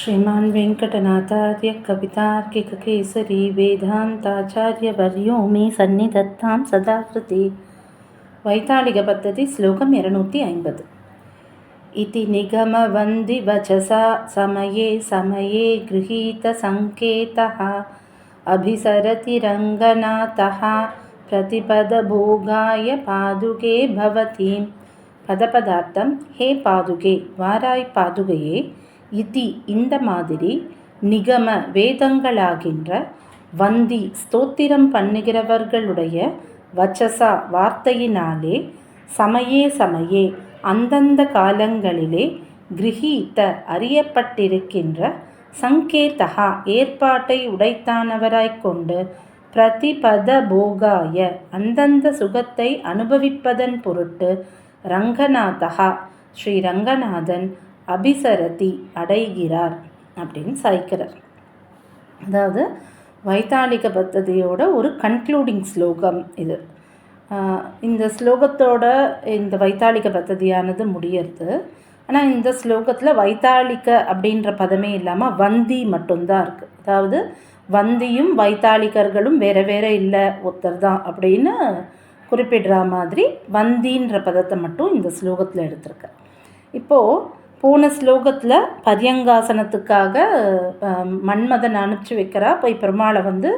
ಶ್ರೀಮಾನ್ ವೆಂಕಟನಾಥಾರ್ಯ ಕವಿತಾರ್ಕಿಕ ಕೇಸರಿ ವೇದಾಂತಾಚಾರ್ಯ ವರ್ಯೋ ಮೇ ಸನ್ನಿಧತ್ತಾಂ ಸದಾಕೃತಿ ವೈತಾಳಿಗ ಪದ್ಧತಿ ಶ್ಲೋಕಂ ಎರಡುನೂತಿ ಐಂಬತ್ತು ಇತಿ ನಿಗಮವಂದಿ ವಚಸಾ ಸಮಯೇ ಸಮಯೇ ಗೃಹೀತ ಸಂಕೇತಃ ಅಭಿಸರತಿ ರಂಗನಾಥಃ ಪ್ರತಿಪದಭೋಗಾಯ ಪಾದುಕೆ ಭವತಿ ಪದಪದಾರ್ಥಂ ಹೇ ಪಾದುಕೆ ವಾರಾಯ್ ಪಾದುಗೆಯೇ இதி இந்த மாதிரி நிகம வேதங்களாகின்ற வந்தி ஸ்தோத்திரம் பண்ணுகிறவர்களுடைய வச்சசா வார்த்தையினாலே சமயே சமயே அந்தந்த காலங்களிலே கிரகீத்த அறியப்பட்டிருக்கின்ற சங்கேதகா ஏற்பாட்டை உடைத்தானவராய்க் கொண்டு பிரதிபத போகாய அந்தந்த சுகத்தை அனுபவிப்பதன் பொருட்டு ரங்கநாதகா ஸ்ரீ ரங்கநாதன் அபிசரதி அடைகிறார் அப்படின்னு சாய்க்கிறார். அதாவது வைத்தாளிக பத்ததியோட ஒரு கன்க்ளூடிங் ஸ்லோகம் இது. இந்த ஸ்லோகத்தோட இந்த வைத்தாளிக பத்ததியானது முடியறது. ஆனால் இந்த ஸ்லோகத்தில் வைத்தாளிக்க அப்படின்ற பதமே இல்லாமல் வந்தி மட்டும்தான் இருக்குது அதாவது வந்தியும் வைத்தாளிகர்களும் வேறு வேறு இல்லை ஒருத்தர் தான் அப்படின்னு குறிப்பிடுற மாதிரி வந்தின்ற பதத்தை மட்டும் இந்த ஸ்லோகத்தில் எடுத்திருக்க. இப்போது போன ஸ்லோகத்தில் பரியங்காசனத்துக்காக மன்மதன் அனுப்பிச்சி வைக்கிறா. போய் பெருமாளை வந்து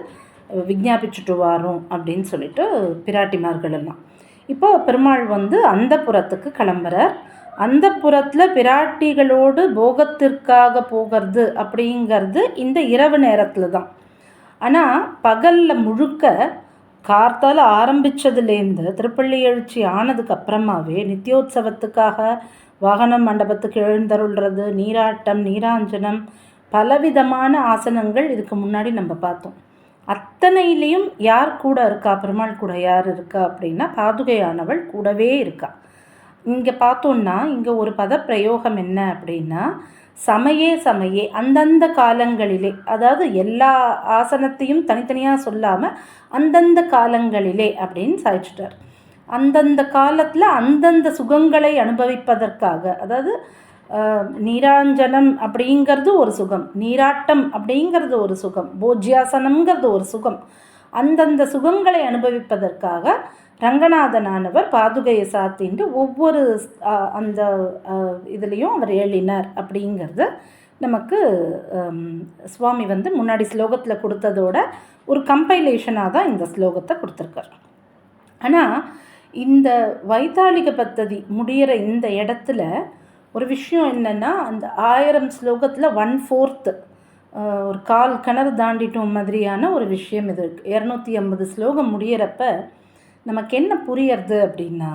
விஜாபிச்சுட்டு வாரோம் அப்படின்னு சொல்லிட்டு பிராட்டிமார்கள் எல்லாம் இப்போ பெருமாள் வந்து அந்த புறத்துக்கு கிளம்புறார். அந்த புறத்தில் பிராட்டிகளோடு போகத்திற்காக போகிறது அப்படிங்கிறது இந்த இரவு நேரத்தில் தான். ஆனால் பகலில் முழுக்க கார்த்தால் ஆரம்பித்ததுலேருந்து திருப்பள்ளி எழுச்சி ஆனதுக்கு அப்புறமாவே நித்தியோத்சவத்துக்காக வாகனம் மண்டபத்துக்கு எழுந்தருள்றது நீராட்டம் நீராஞ்சனம் பலவிதமான ஆசனங்கள் இதுக்கு முன்னாடி நம்ம பார்த்தோம். அத்தனையிலையும் யார் கூட இருக்கா? பெருமாள் கூட யார் இருக்கா? அப்படின்னா பாதுகையானவள் கூடவே இருக்கா. இங்கே பார்த்தோன்னா இங்கே ஒரு பத பிரயோகம் என்ன அப்படின்னா சமயே சமயே அந்தந்த காலங்களிலே அதாவது எல்லா ஆசனத்தையும் தனித்தனியாக சொல்லாமல் அந்தந்த காலங்களிலே அப்படின்னு சாய்ச்சிட்டார். அந்தந்த காலத்தில் அந்தந்த சுகங்களை அனுபவிப்பதற்காக அதாவது நீராஞ்சனம் அப்படிங்கிறது ஒரு சுகம் நீராட்டம் அப்படிங்கிறது ஒரு சுகம் போஜ்யாசனம்ங்கிறது ஒரு சுகம் அந்தந்த சுகங்களை அனுபவிப்பதற்காக ரங்கநாதனானவர் பாதுகையை சாத்தின்ட்டு ஒவ்வொரு அந்த இதுலேயும் அவர் எழுதினார் அப்படிங்கிறத நமக்கு சுவாமி வந்து முன்னாடி ஸ்லோகத்தில் கொடுத்ததோட ஒரு கம்பைலேஷனாக தான் இந்த ஸ்லோகத்தை கொடுத்துருக்கார். ஆனால் இந்த வைத்தாளிக பத்ததி முடிகிற இந்த இடத்துல ஒரு விஷயம் என்னென்னா அந்த ஆயிரம் ஸ்லோகத்தில் ஒன் ஃபோர்த்து ஒரு கால் கிணறு தாண்டிட்டோம் மாதிரியான ஒரு விஷயம் இது. இருக்குது இரநூத்தி ஐம்பது ஸ்லோகம் முடியிறப்ப நமக்கு என்ன புரியறது அப்படின்னா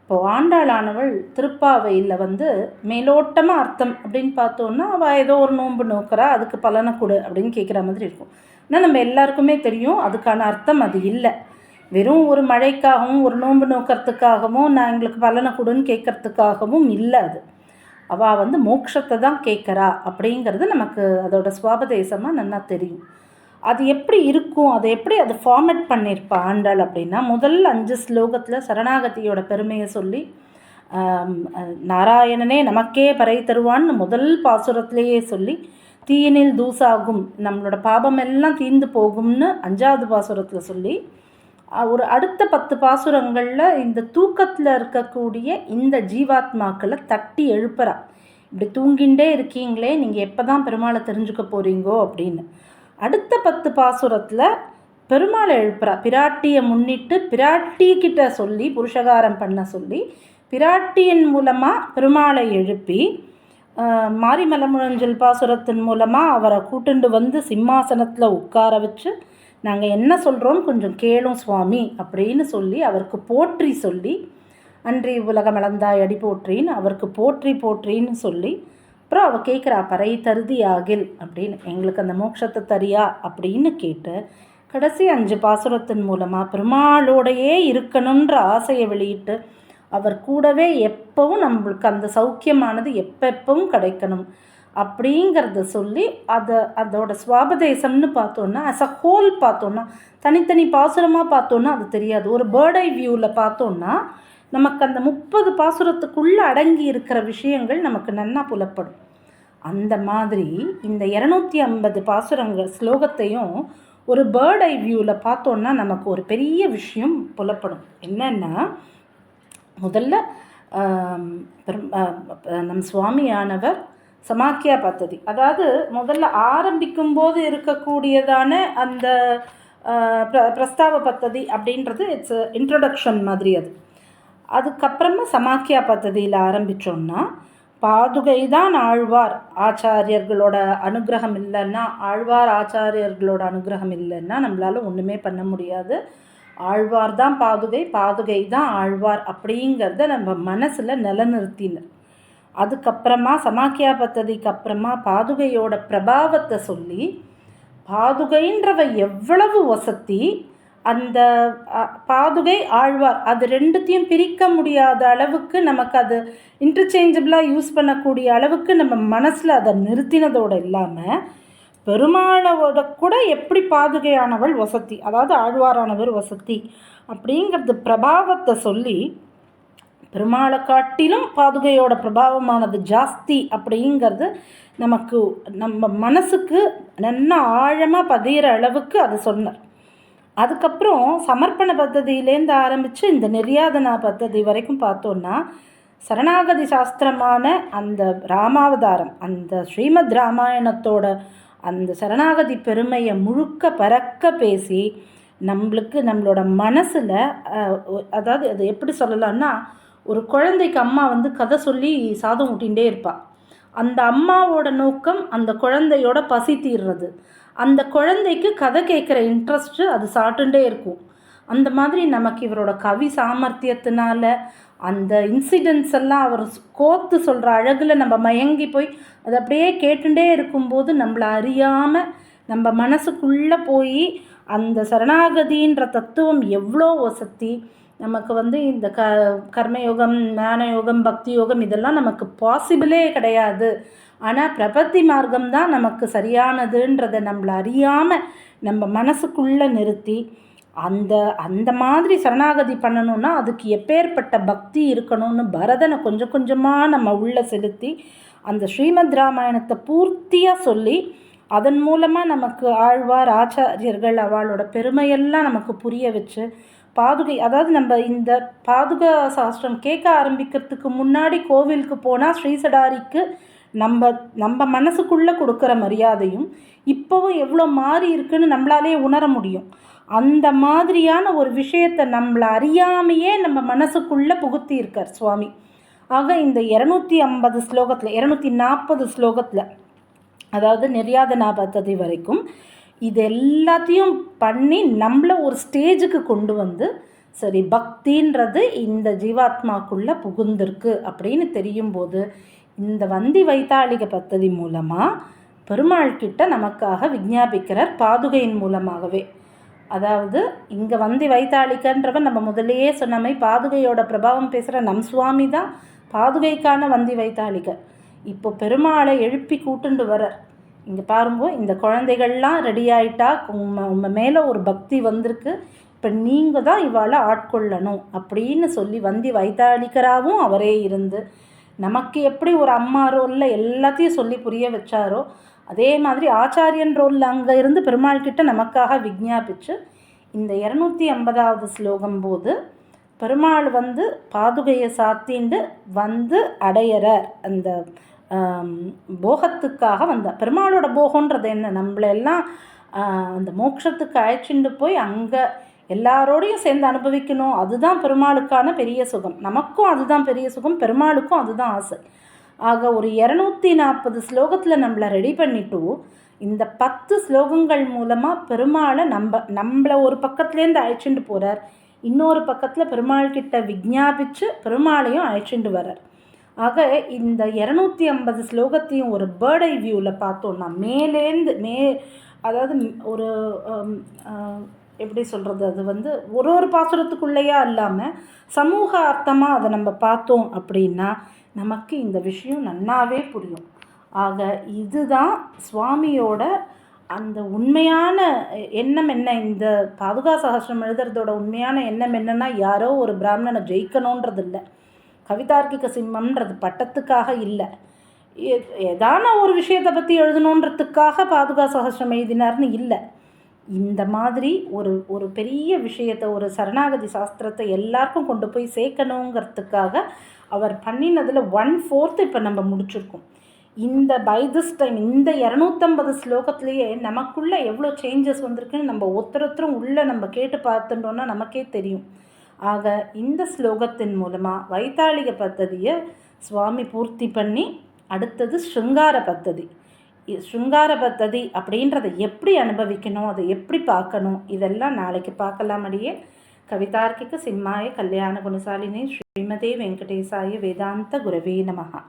இப்போ ஆண்டாளானவள் திருப்பாவையில் வந்து மேலோட்டமாக அர்த்தம் அப்படின்னு பார்த்தோன்னா அவள் ஏதோ ஒரு நோன்பு நோக்கிறா அதுக்கு பலனை கொடு அப்படின்னு கேட்குற மாதிரி இருக்கும். ஆனால் நம்ம எல்லாருக்குமே தெரியும் அதுக்கான அர்த்தம் அது இல்லை. வெறும் ஒரு மழைக்காகவும் ஒரு நோன்பு நோக்கிறதுக்காகவும் நான் எங்களுக்கு பலனை கொடுன்னு கேட்குறதுக்காகவும் இல்லை அது. அவள் வந்து மோட்சத்தை தான் கேட்குறா அப்படிங்கிறது நமக்கு அதோட சுவாபதேசமாக நல்லா தெரியும். அது எப்படி இருக்கும்? அதை எப்படி அதை ஃபார்மேட் பண்ணியிருப்பா ஆண்டாள் அப்படின்னா முதல் அஞ்சு ஸ்லோகத்தில் சரணாகதியோட பெருமையை சொல்லி நாராயணனே நமக்கே பறை தருவான்னு முதல் பாசுரத்திலேயே சொல்லி தீயனில் தூசாகும் நம்மளோட பாபம் எல்லாம் தீர்ந்து போகும்னு அஞ்சாவது பாசுரத்தில் சொல்லி ஒரு அடுத்த பத்து பாசுரங்களில் இந்த தூக்கத்தில் இருக்கக்கூடிய இந்த ஜீவாத்மாக்களை தட்டி எழுப்புறா. இப்படி தூங்கிண்டே இருக்கீங்களே நீங்கள் எப்போ தான் பெருமாளை தெரிஞ்சுக்க போகிறீங்கோ அப்படின்னு. அடுத்த பத்து பாசுரத்தில் பெருமாளை எழுப்புறா. பிராட்டியை முன்னிட்டு பிராட்டி கிட்ட சொல்லி புருஷகாரம் பண்ண சொல்லி பிராட்டியின் மூலமாக பெருமாளை எழுப்பி மாரிமலமுழஞ்சல் பாசுரத்தின் மூலமாக அவரை கூட்டுண்டு வந்து சிம்மாசனத்தில் உட்கார வச்சு நாங்கள் என்ன சொல்கிறோம் கொஞ்சம் கேளும் சுவாமி அப்படின்னு சொல்லி அவருக்கு போற்றி சொல்லி அன்றி உலகம் அடி போற்றின்னு அவருக்கு போற்றி போற்றின்னு சொல்லி அப்புறம் அவள் கேட்குறா பறை தருதி ஆகில் அப்படின்னு. எங்களுக்கு அந்த மோட்சத்தை தரியா? அப்படின்னு கேட்டு கடைசி அஞ்சு பாசுரத்தின் மூலமாக பெருமாளோடையே இருக்கணுன்ற ஆசையை வெளியிட்டு அவர் கூடவே எப்பவும் நம்மளுக்கு அந்த சௌக்கியமானது எப்பப்பவும் கிடைக்கணும். அப்படிங்கிறத சொல்லி அதை அதோட சுவாபதேசம்னு பார்த்தோன்னா அஸ் அ ஹோல் பார்த்தோன்னா தனித்தனி பாசுரமாக பார்த்தோன்னா அது தெரியாது. ஒரு பேர்டை வியூவில் பார்த்தோன்னா நமக்கு அந்த முப்பது பாசுரத்துக்குள்ளே அடங்கி இருக்கிற விஷயங்கள் நமக்கு நன்னா புலப்படும். அந்த மாதிரி இந்த இரநூத்தி ஐம்பது பாசுரங்கள் ஸ்லோகத்தையும் ஒரு பேர்ட் ஐ வியூவில் பார்த்தோன்னா நமக்கு ஒரு பெரிய விஷயம் புலப்படும். என்னென்னா முதல்ல நம் சுவாமியானவர் சமாக்கியா பத்ததி. அதாவது முதல்ல ஆரம்பிக்கும் போது இருக்கக்கூடியதான அந்த பிர பிரஸ்தாவ பத்ததி அப்படின்றது இட்ஸ் இன்ட்ரொடக்ஷன் மாதிரி அது. அதுக்கப்புறமா சமாக்கியா பத்ததியில் ஆரம்பித்தோம்னா பாதுகை தான் ஆழ்வார். ஆச்சாரியர்களோட அனுகிரகம் இல்லைன்னா ஆழ்வார் ஆச்சாரியர்களோட அனுகிரகம் இல்லைன்னா நம்மளால் ஒன்றுமே பண்ண முடியாது. ஆழ்வார் தான் பாதுகை பாதுகை தான் ஆழ்வார் அப்படிங்கிறத நம்ம மனசில் நிலநிறுத்தினர் அதுக்கப்புறமா சமாக்கியா பத்ததிக்கு அப்புறமா பாதுகையோட பிரபாவத்தை சொல்லி பாதுகைன்றவ எவ்வளவு வசதி அந்த பாதுகை ஆழ்வார் அது ரெண்டுத்தையும் பிரிக்க முடியாத அளவுக்கு நமக்கு அது இன்டர்ச்சேஞ்சபிளாக யூஸ் பண்ணக்கூடிய அளவுக்கு நம்ம மனசில் அதை நிறுத்தினதோடு இல்லாமல் பெருமாளோட கூட எப்படி பாதுகையானவள் வசதி? அதாவது ஆழ்வாரானவர் வசதி. அப்படிங்கிறது பிரபாவத்தை சொல்லி பெருமாளை காட்டிலும் பாதுகையோட பிரபாவமானது ஜாஸ்தி அப்படிங்கிறது நமக்கு நம்ம மனசுக்கு நல்லா ஆழமாக பதிகிற அளவுக்கு அது சொன்னார். அதுக்கப்புறம் சமர்ப்பண பத்ததியிலேருந்து ஆரம்பித்து இந்த நிர்யாதனா பத்ததி வரைக்கும் பார்த்தோன்னா சரணாகதி சாஸ்திரமான அந்த ராமாவதாரம் அந்த ஸ்ரீமத் ராமாயணத்தோட அந்த சரணாகதி பெருமையை முழுக்க பறக்க பேசி நம்மளுக்கு நம்மளோட மனசில் அதாவது அது எப்படி சொல்லலாம்னா ஒரு குழந்தைக்கு அம்மா வந்து கதை சொல்லி சாதம் ஊட்டிகிட்டே இருப்பாள் அந்த அம்மாவோட நோக்கம் அந்த குழந்தையோட பசி தீர்றது. அந்த குழந்தைக்கு கதை கேட்குற இன்ட்ரெஸ்ட்டு அது சாட்டுண்டே இருக்கும். அந்த மாதிரி நமக்கு இவரோட கவி சாமர்த்தியத்தினால அந்த இன்சிடென்ட்ஸ் எல்லாம் அவர் கோத்து சொல்கிற அழகில் நம்ம மயங்கி போய் அதை அப்படியே கேட்டுட்டே இருக்கும்போது நம்மளை அறியாமல் நம்ம மனசுக்குள்ளே போய் அந்த சரணாகதின்ற தத்துவம் எவ்வளோ வசதி. நமக்கு வந்து இந்த க கர்மயோகம் ஞான யோகம் பக்தி யோகம் இதெல்லாம் நமக்கு பாசிபிளே கிடையாது. ஆனால் பிரபத்தி மார்க்கம் தான் நமக்கு சரியானதுன்றதை நம்மளை அறியாமல் நம்ம மனசுக்குள்ளே நிறுத்தி அந்த அந்த மாதிரி சரணாகதி பண்ணணும்னா அதுக்கு எப்பேற்பட்ட பக்தி இருக்கணும்னு பரதனை கொஞ்சம் கொஞ்சமாக நம்ம உள்ளே செலுத்தி அந்த ஸ்ரீமத் ராமாயணத்தை பூர்த்தியாக சொல்லி அதன் மூலமாக நமக்கு ஆழ்வார் ஆச்சாரியர்கள் அவளோட பெருமையெல்லாம் நமக்கு புரிய வச்சு பாதுகை அதாவது நம்ம இந்த பாதுகா சாஸ்திரம் கேட்க ஆரம்பிக்கிறதுக்கு முன்னாடி கோவிலுக்கு போனால் ஸ்ரீசடாரிக்கு நம்ம நம்ம மனசுக்குள்ளே கொடுக்குற மரியாதையும் இப்போவும் எவ்வளோ மாறி இருக்குன்னு நம்மளாலே உணர முடியும். அந்த மாதிரியான ஒரு விஷயத்தை நம்மளை அறியாமையே நம்ம மனசுக்குள்ளே புகுத்தி இருக்கார் சுவாமி. ஆக இந்த இரநூத்தி ஐம்பது ஸ்லோகத்தில் இரநூத்தி நாற்பது ஸ்லோகத்தில் அதாவது நிர்யாதனா பத்ததி வரைக்கும் இது எல்லாத்தையும் பண்ணி நம்மளை ஒரு ஸ்டேஜுக்கு கொண்டு வந்து சரி பக்தின்றது இந்த ஜீவாத்மாக்குள்ளே புகுந்திருக்கு அப்படின்னு தெரியும் போது இந்த வந்தி வைத்தாளிக பத்ததி மூலமாக பெருமாள் கிட்ட நமக்காக விஞ்ஞாபிக்கிறார் பாதுகையின் மூலமாகவே. அதாவது இங்கே வந்தி வைத்தாளிக்கன்றவன் நம்ம முதலேயே சொன்னமை பாதுகையோட பிரபாவம் பேசுகிற நம் சுவாமி தான். பாதுகைக்கான வந்தி வைத்தாளிக இப்போ பெருமாளை எழுப்பி கூட்டுண்டு வரார் இங்கே பாருங்கோ இந்த குழந்தைகள்லாம் ரெடி ஆகிட்டா உங்கள் மேலே ஒரு பக்தி வந்திருக்கு. இப்போ நீங்கள் தான் இவாளை ஆட்கொள்ளணும் அப்படின்னு சொல்லி வந்தி வைத்தாளிக்கராகவும் அவரே இருந்து நமக்கு எப்படி ஒரு அம்மா ரோலில் எல்லாத்தையும் சொல்லி புரிய வச்சாரோ அதே மாதிரி ஆச்சாரியன் ரோலில் அங்கே இருந்து பெருமாள் கிட்ட நமக்காக விஜாபிச்சு இந்த இரநூத்தி ஐம்பதாவது ஸ்லோகம் போது பெருமாள் வந்து பாதுகையை சாத்திண்டு வந்து அடையிற அந்த போகத்துக்காக வந்த பெருமாளோட போகன்றது என்ன? நம்மளெல்லாம் அந்த மோட்சத்துக்கு அழைச்சிட்டு போய் அங்கே எல்லாரோடையும் சேர்ந்து அனுபவிக்கணும். அதுதான் பெருமாளுக்கான பெரிய சுகம். நமக்கும் அதுதான் பெரிய சுகம். பெருமாளுக்கும் அதுதான் ஆசை. ஆக ஒரு இரநூத்தி நாற்பது ஸ்லோகத்தில் நம்மளை ரெடி பண்ணிவிட்டு இந்த பத்து ஸ்லோகங்கள் மூலமாக பெருமாளை நம்ம நம்மளை ஒரு பக்கத்துலேருந்து அழைச்சிட்டு போகிறார் இன்னொரு பக்கத்தில் பெருமாள் கிட்ட விஜாபிச்சு பெருமாளையும் அழைச்சிட்டு வர்றார். ஆக இந்த இரநூத்தி ஐம்பது ஸ்லோகத்தையும் ஒரு பேர்டை வியூவில் பார்த்தோன்னா மேலேந்து மே அதாவது ஒரு எப்படி சொல்கிறது அது வந்து ஒரு ஒரு பாசுரத்துக்குள்ளேயா இல்லாமல் சமூக அர்த்தமாக அதை நம்ம பார்த்தோம் அப்படின்னா நமக்கு இந்த விஷயம் நன்னாவே புரியும். ஆக இதுதான் சுவாமியோட அந்த உண்மையான எண்ணம் என்ன இந்த பாதுகா சகசிரம் எழுதுறதோட உண்மையான எண்ணம் என்னென்னா யாரோ ஒரு பிராமணனை ஜெயிக்கணுன்றது இல்லை. கவிதார்க்கிக சிம்மம்ன்றது பட்டத்துக்காக இல்லை. எ- ஏதான ஒரு விஷயத்தை பற்றி எழுதணுன்றதுக்காக பாதுகா சகஸ்ரம் எழுதினார்னு இல்லை. இந்த மாதிரி ஒரு ஒரு பெரிய விஷயத்தை ஒரு சரணாகதி சாஸ்திரத்தை எல்லாருக்கும் கொண்டு போய் சேர்க்கணுங்கிறதுக்காக அவர் பண்ணினதில் ஒன் ஃபோர்த்து இப்போ நம்ம முடிச்சிருக்கோம். இந்த பை திஸ் டைம் இந்த இரநூத்தம்பது ஸ்லோகத்திலேயே நமக்குள்ளே எவ்வளோ சேஞ்சஸ் வந்திருக்குன்னு நம்ம ஒருத்தர் உள்ளே நம்ம கேட்டு பார்த்துட்டோன்னா நமக்கே தெரியும். ஆக இந்த ஸ்லோகத்தின் மூலமாக வைத்தாளிக பத்ததியை சுவாமி பூர்த்தி பண்ணி அடுத்தது ஸ்ருங்கார பத்ததி. சுங்கார பத்ததி அப்படின்றத எப்படி அனுபவிக்கணும் அதை எப்படி பார்க்கணும் இதெல்லாம் நாளைக்கு பார்க்கலாமடியே கவிதார்க்கிக சிம்மாய கல்யாண குணசாலினி ஸ்ரீமதே வெங்கடேசாய வேதாந்த குரவே நமகா